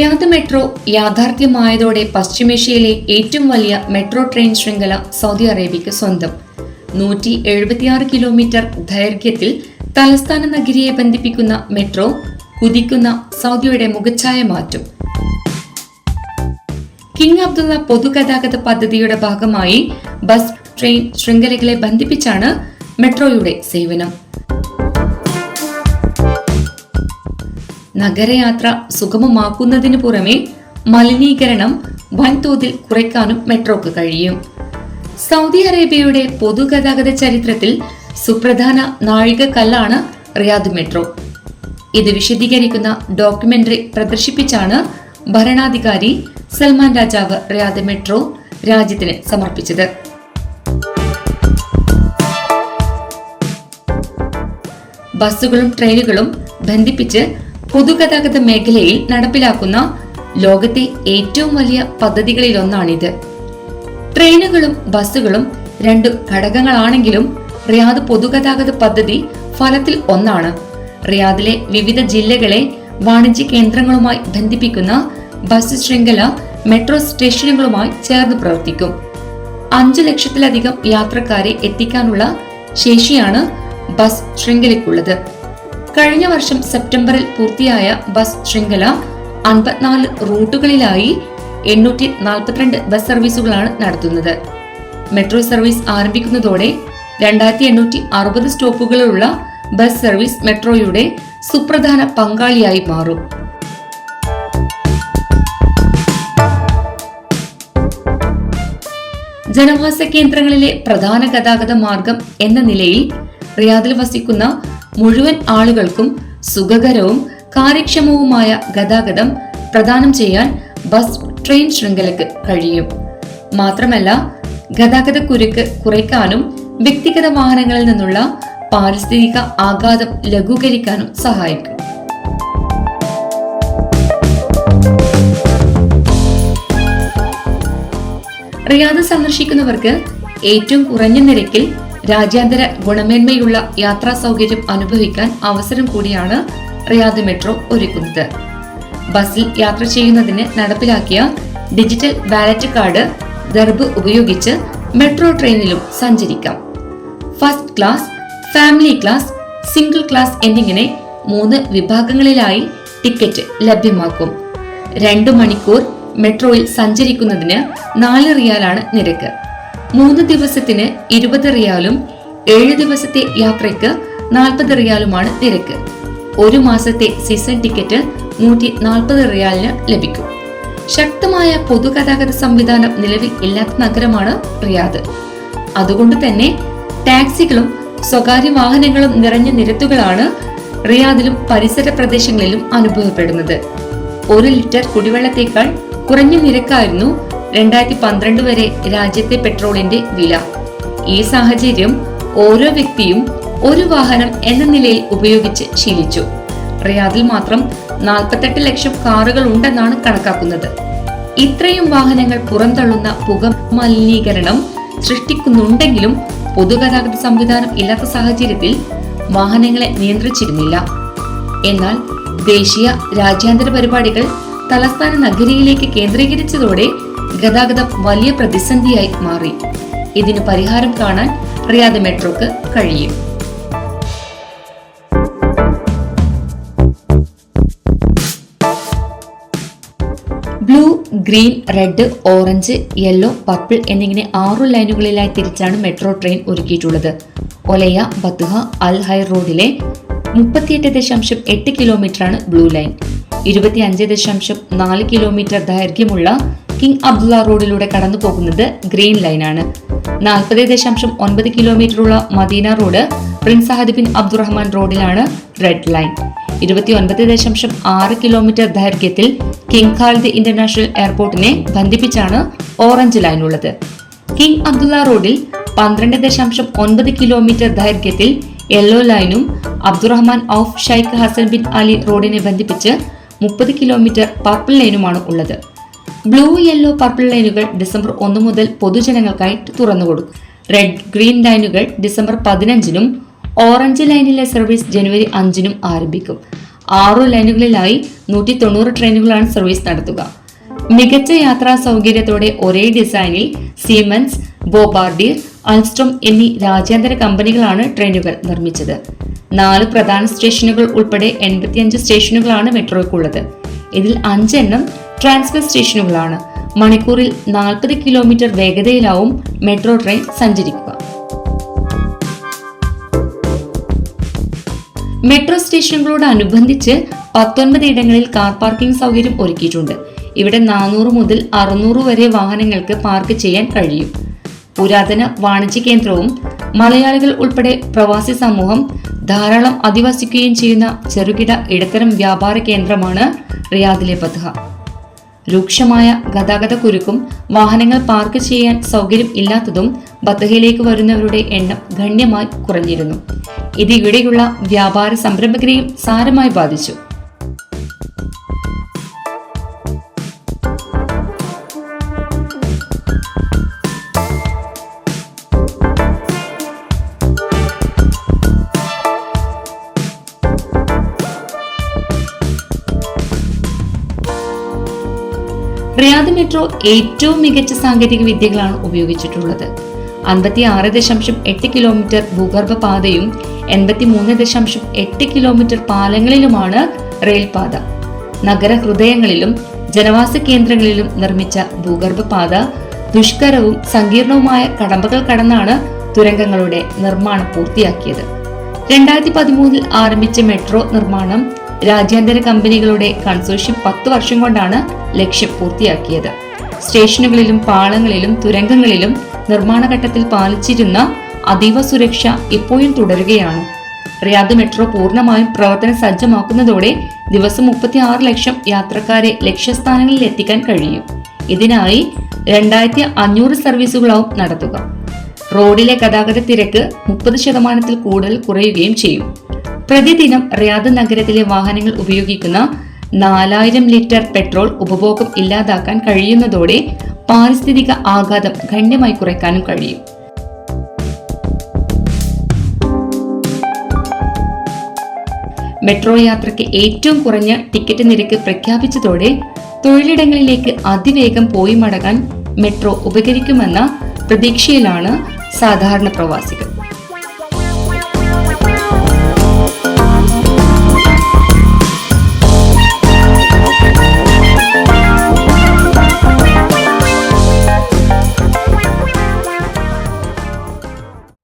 Riyadh metro യാഥാർത്ഥ്യമായതോടെ പശ്ചിമേഷ്യയിലെ ഏറ്റവും വലിയ മെട്രോ ട്രെയിൻ ശൃംഖല സൗദി അറേബ്യയ്ക്ക് സ്വന്തം. നൂറ്റി എഴുപത്തിയാറ് കിലോമീറ്റർ ദൈർഘ്യത്തിൽ തലസ്ഥാന നഗരിയെ ബന്ധിപ്പിക്കുന്ന മെട്രോ കുതിക്കുന്ന സൗദിയുടെ മുഖച്ഛായ മാറ്റും. കിങ് അബ്ദുള്ള പൊതുഗതാഗത പദ്ധതിയുടെ ഭാഗമായി ബസ് ട്രെയിൻ ശൃംഖലകളെ ബന്ധിപ്പിച്ചാണ് മെട്രോയുടെ സേവനം. നഗരയാത്ര സുഗമമാക്കുന്നതിന് പുറമെ മലിനീകരണം വൻതോതിൽ കുറയ്ക്കാനും മെട്രോക്ക് കഴിയും. സൗദി അറേബ്യയുടെ പൊതുഗതാഗത ചരിത്രത്തിൽ സുപ്രധാന നാഴികക്കല്ലാണ് റിയാദ് മെട്രോ. ഇത് വിശദീകരിക്കുന്ന ഡോക്യുമെന്ററി പ്രദർശിപ്പിച്ചാണ് ഭരണാധികാരി സൽമാൻ രാജാവ് റിയാദ് മെട്രോ രാജ്യത്തിന് സമർപ്പിച്ചത്. ബസ്സുകളും ട്രെയിനുകളും ബന്ധിപ്പിച്ച് പൊതുഗതാഗത മേഖലയിൽ നടപ്പിലാക്കുന്ന ലോകത്തെ ഏറ്റവും വലിയ പദ്ധതികളിലൊന്നാണിത്. ട്രെയിനുകളും ബസ്സുകളും രണ്ട് ഘടകങ്ങളാണെങ്കിലും റിയാദ് പൊതുഗതാഗത പദ്ധതി ഫലത്തിൽ ഒന്നാണ്. റിയാദിലെ വിവിധ ജില്ലകളെ വാണിജ്യ കേന്ദ്രങ്ങളുമായി ബന്ധിപ്പിക്കുന്ന ബസ് ശൃംഖല മെട്രോ സ്റ്റേഷനുകളുമായി ചേർന്ന് പ്രവർത്തിക്കും. അഞ്ചു ലക്ഷത്തിലധികം യാത്രക്കാരെ എത്തിക്കാനുള്ള ശേഷിയാണ് ബസ് ശൃംഖലയ്ക്കുള്ളത്. കഴിഞ്ഞ വർഷം സെപ്റ്റംബറിൽ പൂർത്തിയായ ബസ് ശൃംഖല അൻപത്തിനാല് റൂട്ടുകളിലായി എണ്ണൂറ്റി നാൽപ്പത്തിരണ്ട് ബസ് സർവീസുകളാണ് നടത്തുന്നത്. മെട്രോ സർവീസ് ആരംഭിക്കുന്നതോടെ രണ്ടായിരത്തി എണ്ണൂറ്റി അറുപത് സ്റ്റോപ്പുകളുള്ള ബസ് സർവീസ് മെട്രോയുടെ സുപ്രധാന പങ്കാളിയായി മാറും. ജനവാസ കേന്ദ്രങ്ങളിലെ പ്രധാന ഗതാഗത മാർഗം എന്ന നിലയിൽ റിയാദിൽ വസിക്കുന്ന മുഴുവൻ ആളുകൾക്കും സുഖകരവും കാര്യക്ഷമവുമായ ഗതാഗതം പ്രദാനം ചെയ്യാൻ ബസ് ട്രെയിൻ ശൃംഖലക്ക് കഴിയും. മാത്രമല്ല ഗതാഗത കുരുക്ക് കുറയ്ക്കാനും വ്യക്തിഗത വാഹനങ്ങളിൽ നിന്നുള്ള പാരിസ്ഥിതിക ആഘാതം ലഘൂകരിക്കാനും സഹായിക്കും. റിയാദ് സന്ദർശിക്കുന്നവർക്ക് ഏറ്റവും കുറഞ്ഞ നിരക്കിൽ രാജ്യാന്തര ഗുണമേന്മയുള്ള യാത്രാ സൗകര്യം അനുഭവിക്കാൻ അവസരം കൂടിയാണ് റിയാദ് മെട്രോ ഒരുക്കുന്നത്. ബസ്സിൽ യാത്ര ചെയ്യുന്നതിന് നടപ്പിലാക്കിയ ഡിജിറ്റൽ വാലറ്റ് കാർഡ് ദർബ് ഉപയോഗിച്ച് മെട്രോ ട്രെയിനിലും സഞ്ചരിക്കാം. First class family class single class എന്നിങ്ങനെ മൂന്ന് വിഭാഗങ്ങളിലായി ടിക്കറ്റ് ലഭ്യമാക്കും. രണ്ടു മണിക്കൂർ മെട്രോയിൽ സഞ്ചരിക്കുന്നതിന് നാല് റിയാലാണ് നിരക്ക്. മൂന്ന് ദിവസത്തിന് ഇരുപത് റിയാലും ഏഴ് ദിവസത്തെ യാത്രയ്ക്ക് നാൽപ്പത് റിയാലുമാണ് നിരക്ക്. ഒരു മാസത്തെ സീസൺ ടിക്കറ്റ് നൂറ്റി നാൽപ്പത് റിയാലിന് ലഭിക്കും. ശക്തമായ പൊതുഗതാഗത സംവിധാനം നിലവിൽ ഇല്ലാത്ത നഗരമാണ് റിയാദ്. അതുകൊണ്ട് തന്നെ ടാക്സികളും സ്വകാര്യ വാഹനങ്ങളും നിറഞ്ഞ നിരത്തുകളാണ് റിയാദിലും പരിസര പ്രദേശങ്ങളിലും അനുഭവപ്പെടുന്നത്. ഒരു ലിറ്റർ കുടിവെള്ളത്തേക്കാൾ കുറഞ്ഞ നിരക്കായിരുന്നു രണ്ടായിരത്തി പന്ത്രണ്ട് വരെ രാജ്യത്തെ പെട്രോളിന്റെ വില. ഈ സാഹചര്യം ഓരോ വ്യക്തിയും ഒരു വാഹനം എന്ന നിലയിൽ ഉപയോഗിച്ച് ശീലിച്ചു. റിയാദിൽ മാത്രം നാൽപ്പത്തെട്ട് ലക്ഷം കാറുകൾ ഉണ്ടെന്നാണ് കണക്കാക്കുന്നത്. ഇത്രയും വാഹനങ്ങൾ പുറന്തള്ളുന്ന പുക മലിനീകരണം സൃഷ്ടിക്കുന്നുണ്ടെങ്കിലും പൊതുഗതാഗത സംവിധാനം ഇല്ലാത്ത സാഹചര്യത്തിൽ വാഹനങ്ങളെ നിയന്ത്രിച്ചിരുന്നില്ല. എന്നാൽ ദേശീയ രാജ്യാന്തര പരിപാടികൾ തലസ്ഥാന നഗരിയിലേക്ക് കേന്ദ്രീകരിച്ചതോടെ ഗതാഗതം വലിയ പ്രതിസന്ധിയായി മാറി. ഇതിന് പരിഹാരം കാണാൻ റിയാദ് മെട്രോക്ക് കഴിയും. Blue green red orange yellow purple എന്നിങ്ങനെ ആറു ലൈനുകളിലായി തിരിച്ചാണ് മെട്രോ ട്രെയിൻ ഒരുക്കിയിട്ടുള്ളത്. ഒലയ ബത്തുഹ അൽ ഹൈ റോഡിലെ മുപ്പത്തിയെട്ട് ദശാംശം എട്ട് കിലോമീറ്ററാണ് ബ്ലൂ ലൈൻ. ഇരുപത്തി അഞ്ച് ദശാംശം നാല് കിലോമീറ്റർ ദൈർഘ്യമുള്ള കിങ് അബ്ദുള്ള റോഡിലൂടെ കടന്നു പോകുന്നത് ഗ്രീൻ ലൈനാണ്. നാൽപ്പത് ദശാംശം ഒൻപത് കിലോമീറ്ററുള്ള Medina road prince Saad bin Abdulrahman റോഡിലാണ് റെഡ് ലൈൻ. ഇരുപത്തി ഒൻപത് ദശാംശം ആറ് കിലോമീറ്റർ ദൈർഘ്യത്തിൽ കിങ് ഖാലിദ് ഇന്റർനാഷണൽ എയർപോർട്ടിനെ ബന്ധിപ്പിച്ചാണ് ഓറഞ്ച് ലൈൻ ഉള്ളത് കിങ് അബ്ദുള്ള റോഡിൽ പന്ത്രണ്ട് ദശാംശം ഒൻപത് കിലോമീറ്റർ ദൈർഘ്യത്തിൽ യെല്ലോ ലൈനും Abdulrahman Auf Sheikh Hassan bin Ali റോഡിനെ ബന്ധിപ്പിച്ച് മുപ്പത് കിലോമീറ്റർ പർപ്പിൾ ലൈനുമാണ് ഉള്ളത്. ബ്ലൂ യെല്ലോ പർപ്പിൾ ലൈനുകൾ ഡിസംബർ ഒന്ന് മുതൽ പൊതുജനങ്ങൾക്കായി തുറന്നു കൊടുക്കും. റെഡ് ഗ്രീൻ ലൈനുകൾ ഡിസംബർ പതിനഞ്ചിനും ഓറഞ്ച് ലൈനിലെ സർവീസ് ജനുവരി അഞ്ചിനും ആരംഭിക്കും. ആറു ലൈനുകളിലായി നൂറ്റി തൊണ്ണൂറ് ട്രെയിനുകളാണ് സർവീസ് നടത്തുക. മികച്ച യാത്രാ സൗകര്യത്തോടെ ഒരേ ഡിസൈനിൽ സീമൻസ് ബോബാർഡിയർ അൾസ്ട്രോം എന്നീ രാജ്യാന്തര കമ്പനികളാണ് ട്രെയിനുകൾ നിർമ്മിച്ചത്. നാല് പ്രധാന സ്റ്റേഷനുകൾ ഉൾപ്പെടെ എൺപത്തിയഞ്ച് സ്റ്റേഷനുകളാണ് മെട്രോയ്ക്കുള്ളത്. ഇതിൽ അഞ്ചെണ്ണം ട്രാൻസ്ഫർ സ്റ്റേഷനുകളാണ്. മണിക്കൂറിൽ നാൽപ്പത് കിലോമീറ്റർ വേഗതയിലാവും മെട്രോ ട്രെയിൻ സഞ്ചരിക്കുക. മെട്രോ സ്റ്റേഷനുകളോട് അനുബന്ധിച്ച് പത്തൊൻപത് ഇടങ്ങളിൽ കാർ പാർക്കിംഗ് സൗകര്യം ഒരുക്കിയിട്ടുണ്ട്. ഇവിടെ നാനൂറ് മുതൽ അറുന്നൂറ് വരെ വാഹനങ്ങൾക്ക് പാർക്ക് ചെയ്യാൻ കഴിയും. പുരാതന വാണിജ്യ കേന്ദ്രവും മലയാളികൾ ഉൾപ്പെടെ പ്രവാസി സമൂഹം ധാരാളം അധിവസിക്കുകയും ചെയ്യുന്ന ചെറുകിട ഇടത്തരം വ്യാപാര കേന്ദ്രമാണ് റിയാദിലെ പത്ഹ. രൂക്ഷമായ ഗതാഗത കുരുക്കും വാഹനങ്ങൾ പാർക്ക് ചെയ്യാൻ സൗകര്യം ഇല്ലാത്തതും ബത്തഹയിലേക്ക് വരുന്നവരുടെ എണ്ണം ഗണ്യമായി കുറഞ്ഞിരുന്നു. ഇതിവിടെയുള്ള വ്യാപാര സംരംഭകരെയും സാരമായി ബാധിച്ചു. റിയാദ് മെട്രോ ഏറ്റവും മികച്ച സാങ്കേതിക വിദ്യകളാണ് ഉപയോഗിച്ചിട്ടുള്ളത്. അൻപത്തി ആറ് ദശാംശം എട്ട് കിലോമീറ്റർ ഭൂഗർഭ പാതയും എൺപത്തി മൂന്ന് ദശാംശം എട്ട് കിലോമീറ്റർ പാലങ്ങളിലുമാണ് റെയിൽപാത. നഗര ഹൃദയങ്ങളിലും ജനവാസ കേന്ദ്രങ്ങളിലും നിർമ്മിച്ച ഭൂഗർഭ പാത ദുഷ്കരവും സങ്കീർണവുമായ കടമ്പകൾ കടന്നാണ് തുരങ്കങ്ങളുടെ നിർമ്മാണം പൂർത്തിയാക്കിയത്. രണ്ടായിരത്തി പതിമൂന്നിൽ ആരംഭിച്ച മെട്രോ നിർമ്മാണം രാജ്യാന്തര കമ്പനികളുടെ കൺസോഷ്യം പത്ത് വർഷം കൊണ്ടാണ് ലക്ഷ്യം പൂർത്തിയാക്കിയത്. സ്റ്റേഷനുകളിലും പാളങ്ങളിലും തുരങ്കങ്ങളിലും നിർമ്മാണഘട്ടത്തിൽ പാലിച്ചിരുന്ന അതീവ സുരക്ഷ ഇപ്പോഴും തുടരുകയാണ്. റിയാദ് മെട്രോ പൂർണമായും പ്രവർത്തന സജ്ജമാക്കുന്നതോടെ ദിവസം മുപ്പത്തി ആറ് ലക്ഷം യാത്രക്കാരെ ലക്ഷ്യസ്ഥാനങ്ങളിൽ എത്തിക്കാൻ കഴിയും. ഇതിനായി രണ്ടായിരത്തി അഞ്ഞൂറ് സർവീസുകളാവും നടത്തുക. റോഡിലെ ഗതാഗത തിരക്ക് മുപ്പത് ശതമാനത്തിൽ കൂടുതൽ കുറയുകയും ചെയ്യും. പ്രതിദിനം റിയാദ് നഗരത്തിലെ വാഹനങ്ങൾ ഉപയോഗിക്കുന്ന നാലായിരം ലിറ്റർ പെട്രോൾ ഉപഭോഗം ഇല്ലാതാക്കാൻ കഴിയുന്നതോടെ പാരിസ്ഥിതിക ആഘാതം ഗണ്യമായി കുറയ്ക്കാനും കഴിയും. മെട്രോ യാത്രയ്ക്ക് ഏറ്റവും കുറഞ്ഞ ടിക്കറ്റ് നിരക്ക് പ്രഖ്യാപിച്ചതോടെ തൊഴിലിടങ്ങളിലേക്ക് അതിവേഗം പോയി മടങ്ങാൻ മെട്രോ ഉപകരിക്കുമെന്ന പ്രതീക്ഷയിലാണ് സാധാരണ പ്രവാസികൾ.